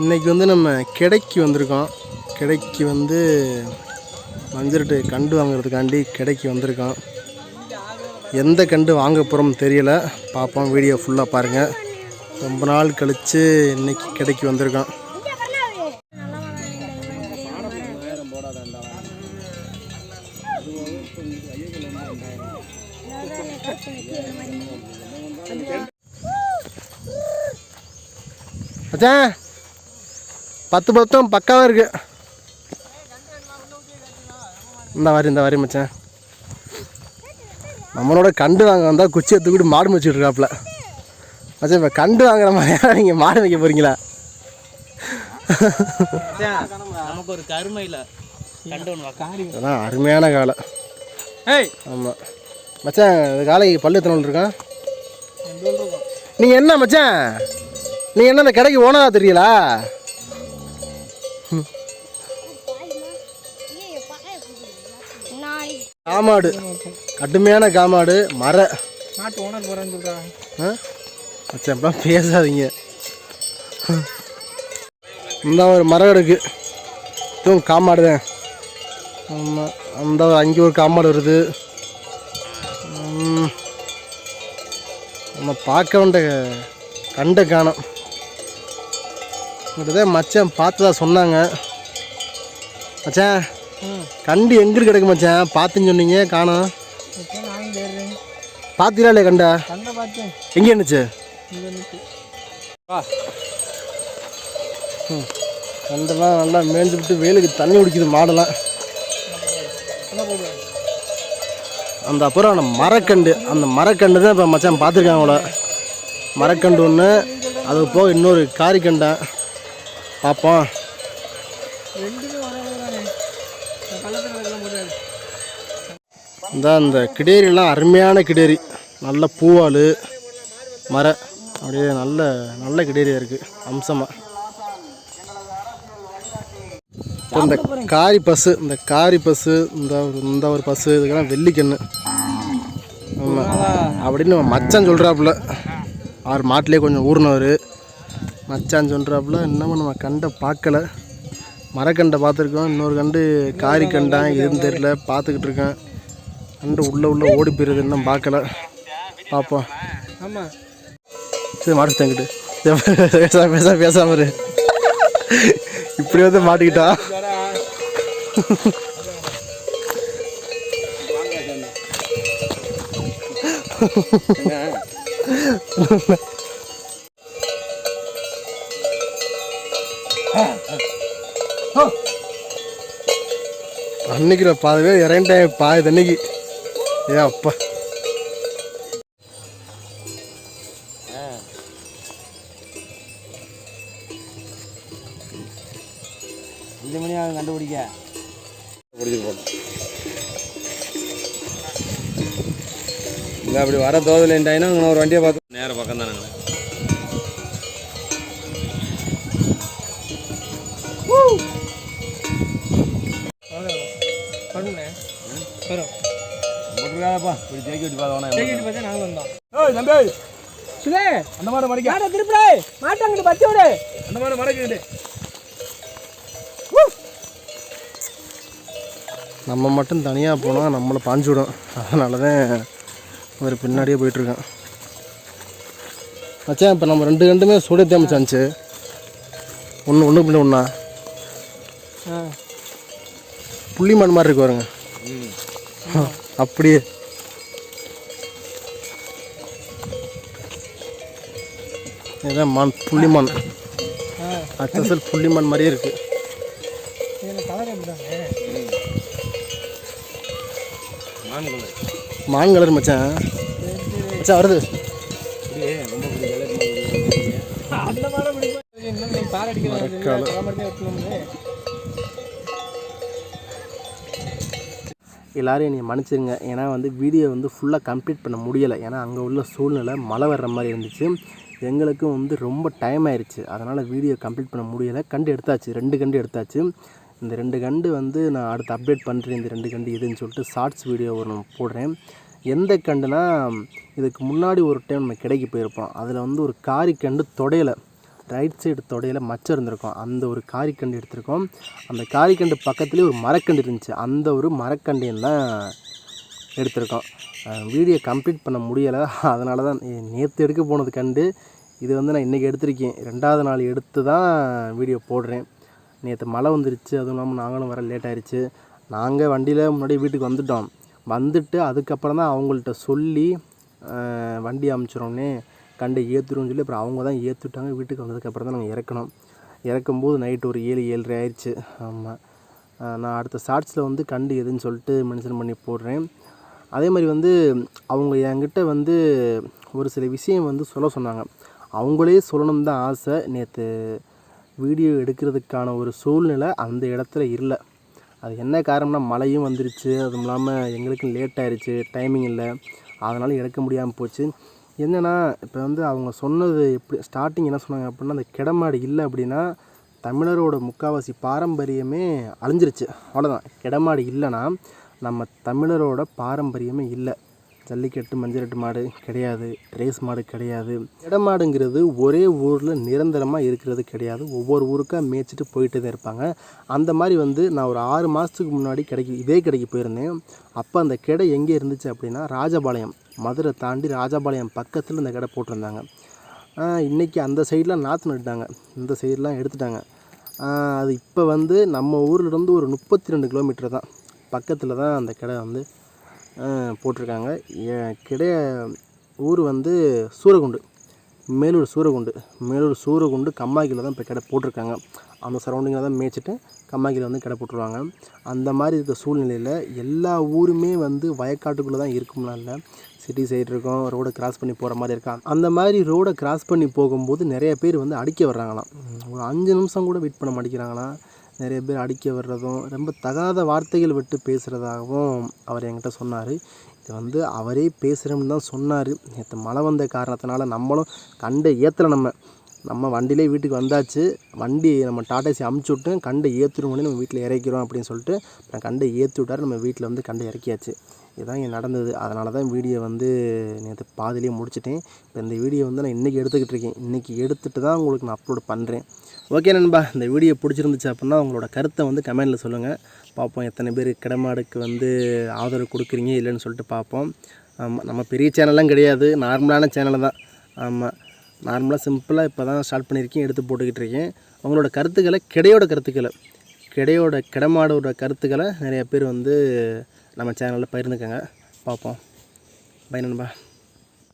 இன்னைக்கு வந்து நம்ம கிடைக்கு வந்திருக்கோம். கிடைக்கு வந்து மஞ்சள்ட்டு கண்டு வாங்குறதுக்காண்டி கிடைக்கு வந்திருக்கோம். எந்த கண்டு வாங்க போகிறோம் தெரியல. பார்ப்போம் வீடியோ ஃபுல்லாக பாருங்கள் ரொம்ப நாள் கழித்து இன்னைக்கு கிடைக்கு வந்திருக்கோம். அச்சான் பத்து பத்தும் பக்காவாக இருக்கு. இந்த வாரி இந்த வாரி மச்சான். நம்மளோட கண்டு வாங்க வந்தால் குச்சியை தூக்கிட்டு மாடு வச்சுட்டு இருக்காப்புல. மச்சான் இப்போ கண்டு வாங்குற மாதிரியா நீங்கள் மாடு வைக்க போகிறீங்களா நமக்கு ஒரு கருமையில் கண்டு அருமையான காலை. ஆமாம் மச்சான் காலைக்கு பல்லு எத்தனை இருக்கான் நீங்கள் என்ன மச்சான்? நீங்கள் என்ன இந்த கடைக்கு ஓனரா தெரியலா காமாடு. கடுமையான காமாடு மர. நாட்டு ஓனர் போகிறேன்னு சொல்கிறா ஆ? மச்சான் இப்பெல்லாம் பேசாதீங்க. இந்த ஒரு மரம் இருக்கு. இதுவும் காமாடு தான் ஆமாம் அந்த அங்கே ஒரு காமாடு வருது. நம்ம பார்க்க வேண்டிய கண்டை காணோம். இப்படிதான் மச்சான் பார்த்ததா சொன்னாங்க. மச்சான் கண்டு எங்கே கிடக்கு மச்சான்? பார்த்துன்னு சொன்னீங்க காணோம். பார்த்தீங்களா இல்லையா கண்டா? எங்கே இருந்துச்சு? கண்டெல்லாம் நல்லா மேய்ஞ்சு விட்டு வெயிலுக்கு தண்ணி குடிக்குது மாடெல்லாம். அந்த அப்புறம் அந்த மரக்கண்டு அந்த மரக்கண்டு தான் இப்போ மச்சான் பார்த்துருக்காங்க அவங்கள மரக்கண்டு ஒன்று அது போக இன்னொரு காரிக்கண்டை. பார்ப்போம் இந்த அந்த கிடேரிலாம் அருமையான கிடேரி. நல்ல பூவால் மர. அப்படியே நல்ல நல்ல கிடேரியாக இருக்குது அம்சமாக இப்போ இந்த காரி பஸ்ஸு இந்த காரி பஸ்ஸு இந்த ஒரு இந்த ஒரு பஸ்ஸு இதுக்கெல்லாம் வெள்ளிக்கண்ணு. ஆமாம் அப்படின்னு மச்சான் சொல்கிறாப்புல அவர் மாட்டிலே கொஞ்சம் ஊறினவர் மச்சான் சொல்கிறாப்புல இன்னமும் நம்ம கண்டை பார்க்கல மரக்கண்டை பார்த்துருக்கோம் இன்னொரு கண்டு காரி கண்டான் எதுன்னு தெரியல. பார்த்துக்கிட்டு இருக்கேன். கண்டு உள்ளே உள்ளே ஓடி போயிருது. இன்னும் பார்க்கல பார்ப்போம் ஆமாம் சரி மாட்டு தங்கிட்டு. பேசாம பேசாம பேசாம இப்படி வந்து மாட்டிக்கிட்டா? அன்னைக்கு நான் பாதி பேர் இறங்கிட்டேன் பாதி தண்ணிக்கு ஏ அப்பா. அஞ்சு மணி ஆகும் கண்டுபிடிக்க. இல்லை அப்படி வர தோதில் என்டாயினா இங்கே ஒரு வண்டியை பார்த்து நேர பக்கம் தானே நாங்கள் அந்த மாதிரி மடிக்க மாட்டை திருப்பிடே! மாட்டாங்கிட்டு பத்தி விடு! அந்த மாதிரி மடக்கிட்டு நம்ம மட்டும் தனியாக போனால் நம்மளை பாஞ்சு விடும். அதனால தான் அவர் பின்னாடியே போயிட்டுருக்கேன். மச்சான் இப்போ நம்ம ரெண்டு கண்டுமே சுட தேமிச்சாச்சு ஒன்று ஒன்று பின்ன ஒன்றா ஆ. புள்ளிமான் மாதிரி இருக்கு பாருங்க. அப்படியே. இதுதான் மான் புள்ளிமான் ஆ. அச்சசல் புள்ளிமான் மாதிரியே இருக்கு? மான் கலர் மச்சான். மச்சான் வருது. அப்படியே நீ என்னை மன்னிச்சிருங்க. ஏன்னா வந்து வீடியோ வந்து ஃபுல்லாக கம்ப்ளீட் பண்ண முடியலை. ஏன்னா அங்கே உள்ள சூழ்நிலை மழை வர்ற மாதிரி இருந்துச்சு. எங்களுக்கும் வந்து ரொம்ப டைம் ஆயிடுச்சு அதனால் வீடியோ கம்ப்ளீட் பண்ண முடியலை. கண்டு எடுத்தாச்சு. ரெண்டு கண்டு எடுத்தாச்சு. இந்த ரெண்டு கண்டு வந்து நான் அடுத்து அப்டேட் பண்ணுறேன் இந்த ரெண்டு கண்டு எதுன்னு சொல்லிட்டு ஷார்ட்ஸ் வீடியோ ஒரு போடுறேன். எந்த கண்டுனா இதுக்கு முன்னாடி ஒரு டைம் நம்ம கிடைக்கு போயிருப்போம். அதில் வந்து ஒரு காரிக்கண்டு தொடையில. ரைட் சைடு தொடையில மச்சம் இருந்திருக்கும். அந்த ஒரு காரிக்கண்டு எடுத்திருக்கோம். அந்த காரிக்கண்டு பக்கத்துலேயே ஒரு மரக்கண்டு இருந்துச்சு. அந்த ஒரு மரக்கண்டையும் தான் எடுத்திருக்கோம். வீடியோ கம்ப்ளீட் பண்ண முடியலை. அதனால தான் நேற்று எடுக்க போனது கண்டு. இது வந்து நான் இன்றைக்கி எடுத்திருக்கேன். ரெண்டாவது நாள் எடுத்து தான் வீடியோ போடுறேன். நேற்று மழை வந்துருச்சு அதுவும் இல்லாமல் நாங்களும் வர லேட் ஆயிடுச்சு நாங்கள் வண்டியில் முன்னாடி வீட்டுக்கு வந்துட்டோம். வந்துட்டு அதுக்கப்புறம் தான் அவங்கள்ட்ட சொல்லி வண்டி அமுச்சிரோன்னே கண்டை ஏற்றுறோம்னு சொல்லி அப்புறம் அவங்க தான் ஏற்றுட்டாங்க வீட்டுக்கு வந்ததுக்கப்புறம் தான் நாங்கள் இறக்கணும். இறக்கும்போது நைட்டு ஒரு ஏழு ஏழரை ஆயிடுச்சு ஆமாம் நான் அடுத்த ஷார்ட்ஸில் வந்து கண்டு எதுன்னு சொல்லிட்டு மென்ஷன் பண்ணி போடுறேன். அதே மாதிரி வந்து அவங்க என்கிட்ட வந்து ஒரு சில விஷயம் வந்து சொல்ல சொன்னாங்க. அவங்களே சொல்லணும் தான் ஆசை. நேற்று வீடியோ எடுக்கிறதுக்கான ஒரு சூழ்நிலை அந்த இடத்துல இல்லை. அது என்ன காரணம்னா மழையும் வந்துருச்சு. அதுவும் இல்லாமல் எங்களுக்கும் லேட் ஆயிடுச்சு டைமிங் இல்லை. அதனால் எடுக்க முடியாமல் போச்சு. என்னென்னா இப்போ வந்து அவங்க சொன்னது எப்படி ஸ்டார்டிங் என்ன சொன்னாங்க அப்படின்னா அந்த கிடமாடு இல்லை அப்படின்னா தமிழரோட முக்காவாசி பாரம்பரியமே அழிஞ்சிருச்சு. அவ்வளோதான் கிடமாடு இல்லைன்னா நம்ம தமிழரோட பாரம்பரியமே இல்லை. ஜல்லிக்கட்டு மஞ்சரட்டு மாடு கிடையாது ரேஸ் மாடு கிடையாது. இடமாடுங்கிறது ஒரே ஊரில் நிரந்தரமாக இருக்கிறது கிடையாது. ஒவ்வொரு ஊருக்காக மேய்ச்சிட்டு போயிட்டு தான் இருப்பாங்க. அந்த மாதிரி வந்து நான் ஒரு ஆறு மாதத்துக்கு முன்னாடி கடைக்கு இதே கடைக்கு போயிருந்தேன். அப்போ அந்த கடை எங்கே இருந்துச்சு அப்படின்னா ராஜபாளையம். மதுரை தாண்டி ராஜபாளையம் பக்கத்தில் இந்த கடை போட்டிருந்தாங்க. இன்றைக்கி இன்னைக்கு அந்த சைடெலாம் நாற்று நட்டுட்டாங்க. இந்த சைடெலாம் எடுத்துட்டாங்க. அது இப்போ வந்து நம்ம ஊர்லேருந்து ஒரு முப்பத்தி ரெண்டு கிலோமீட்டர் தான். பக்கத்தில் தான் அந்த கடை வந்து போட்டிருக்காங்க. கிடைய ஊர் வந்து சூரகுண்டு. மேலூர் சூரகுண்டு. மேலூர் சூரகுண்டு கம்மாய்க்கில் தான் இப்போ கடை போட்டிருக்காங்க. அந்த சரௌண்டிங்கில் தான் மேய்ச்சிட்டு கம்மாய்க்கில் வந்து கடை போட்டுருவாங்க. அந்த மாதிரி இருக்க சூழ்நிலையில் எல்லா ஊருமே வந்து வயக்காட்டுக்குள்ளே தான் இருக்கும்லாம் இல்லை. சிட்டி சைடு இருக்கும் ரோடை கிராஸ் பண்ணி போகிற மாதிரி இருக்கா. அந்த மாதிரி ரோடை கிராஸ் பண்ணி போகும்போது நிறைய பேர் வந்து அடிக்க வர்றாங்களாம். ஒரு அஞ்சு நிமிஷம் கூட வெயிட் பண்ண மாட்டேங்கிறாங்களாம். நிறைய பேர் அடிக்க வர்றதும் ரொம்ப தகாத வார்த்தைகள் விட்டு பேசுகிறதாகவும் அவர் என்கிட்ட சொன்னார். இது வந்து அவரே பேசுகிறோம்னு தான் சொன்னார். நேற்று மழை வந்த காரணத்தினால நம்மளும் கண்ட ஏற்றலை நம்ம. நம்ம வண்டியிலே வீட்டுக்கு வந்தாச்சு. வண்டி நம்ம டாடாசி அமுச்சு விட்டு கண்டை ஏற்றுருவோம் நம்ம வீட்டில் இறக்கிறோம் அப்படின்னு சொல்லிட்டு நான் கண்டை ஏற்றி விட்டார். நம்ம வீட்டில் வந்து கண்டை இறக்கியாச்சு. இதுதான் இங்கே நடந்தது. அதனால தான் வீடியோ வந்து நேற்று பாதிலேயே முடிச்சிட்டேன். இப்போ இந்த வீடியோ வந்து நான் இன்றைக்கி எடுத்துக்கிட்டு இருக்கேன். இன்றைக்கி எடுத்துகிட்டு தான் உங்களுக்கு நான் அப்லோட் பண்ணுறேன் ஓகே நண்பா இந்த வீடியோ பிடிச்சிருந்துச்சு அப்படின்னா உங்களோட கருத்தை வந்து கமெண்டில் சொல்லுங்கள் பார்ப்போம் எத்தனை பேர் கிடமாடுக்கு வந்து ஆதரவு கொடுக்குறீங்க இல்லைன்னு சொல்லிட்டு பார்ப்போம். ஆமாம் நம்ம பெரிய சேனல்லாம் கிடையாது. நார்மலான சேனல் தான். ஆமாம் நார்மலாக சிம்பிளாக இப்போ தான் ஸ்டார்ட் பண்ணியிருக்கேன் எடுத்து போட்டுக்கிட்டு இருக்கேன். அவங்களோட கருத்துக்களை கிடையோட கருத்துக்களை கிடையோட கிடமாடோட கருத்துக்களை நிறைய பேர் வந்து நம்ம சேனலில் பகிர்ந்துக்கங்க. பார்ப்போம். பை நண்பா.